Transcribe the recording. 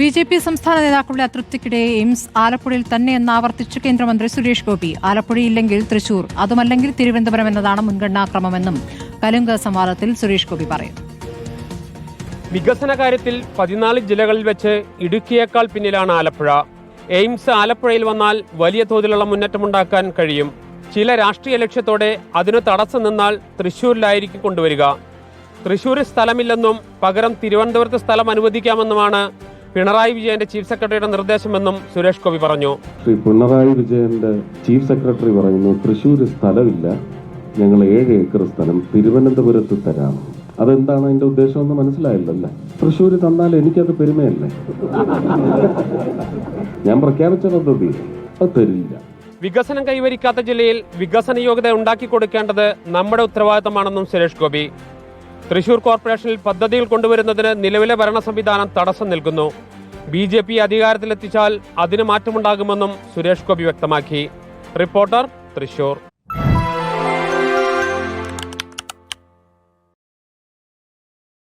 B J P സംസ്ഥാന നേതാക്കളുടെ അതൃപ്തിക്കിടെ AIIMS ആലപ്പുഴയിൽ തന്നെയെന്ന് ആവർത്തിച്ചു കേന്ദ്രമന്ത്രി സുരേഷ് ഗോപി. ആലപ്പുഴയില്ലെങ്കിൽ തൃശൂർ അതുമല്ലെങ്കിൽ തിരുവനന്തപുരം എന്നതാണ് മുൻഗണനാക്രമമെന്നും കലുങ്ക സംവാദത്തിൽ സുരേഷ് ഗോപി പറയുന്നു. വികസന കാര്യത്തിൽ പതിനാല് ജില്ലകളിൽ വെച്ച് ഇടുക്കിയേക്കാൾ പിന്നിലാണ് ആലപ്പുഴ. എയിംസ് ആലപ്പുഴയിൽ വന്നാൽ വലിയ തോതിലുള്ള മുന്നേറ്റമുണ്ടാക്കാൻ കഴിയും. ചില രാഷ്ട്രീയ ലക്ഷ്യത്തോടെ അതിന് തടസ്സം നിന്നാൽ തൃശൂരിലായിരിക്കും കൊണ്ടുവരിക. തൃശൂരിൽ സ്ഥലമില്ലെന്നും പകരം തിരുവനന്തപുരത്ത് സ്ഥലം അനുവദിക്കാമെന്നുമാണ് പിണറായി വിജയന്റെ ചീഫ് സെക്രട്ടറിയുടെ നിർദ്ദേശമെന്നും സുരേഷ് ഗോപി പറഞ്ഞു. ശ്രീ പിണറായി വിജയന്റെ ചീഫ് സെക്രട്ടറി പറയുന്നു തൃശ്ശൂർ സ്ഥലമില്ല. ഞങ്ങൾ ഏഴ് ഏക്കർ സ്ഥലം തിരുവനന്തപുരത്ത് തരാം. അതെന്താണ് അതിന്റെ ഉദ്ദേശം എന്ന് മനസ്സിലായില്ലല്ലേ? തൃശ്ശൂർ തന്നാൽ എനിക്കത് പെരുമയല്ലേ? ഞാൻ പ്രഖ്യാപിച്ച പദ്ധതി അത് തരില്ല. വികസനം കൈവരിക്കാത്ത ജില്ലയിൽ വികസന യോഗ്യത ഉണ്ടാക്കി കൊടുക്കേണ്ടത് നമ്മുടെ ഉത്തരവാദിത്തമാണെന്നും സുരേഷ് ഗോപി. തൃശൂർ കോർപ്പറേഷനിൽ പദ്ധതികൾ കൊണ്ടുവരുന്നതിന് നിലവിലെ ഭരണ സംവിധാനം തടസ്സം നിൽക്കുന്നു. ബി ജെ പി അധികാരത്തിലെത്തിച്ചാൽ അതിന് മാറ്റമുണ്ടാകുമെന്നും സുരേഷ് ഗോപി വ്യക്തമാക്കി. റിപ്പോർട്ടർ തൃശൂർ.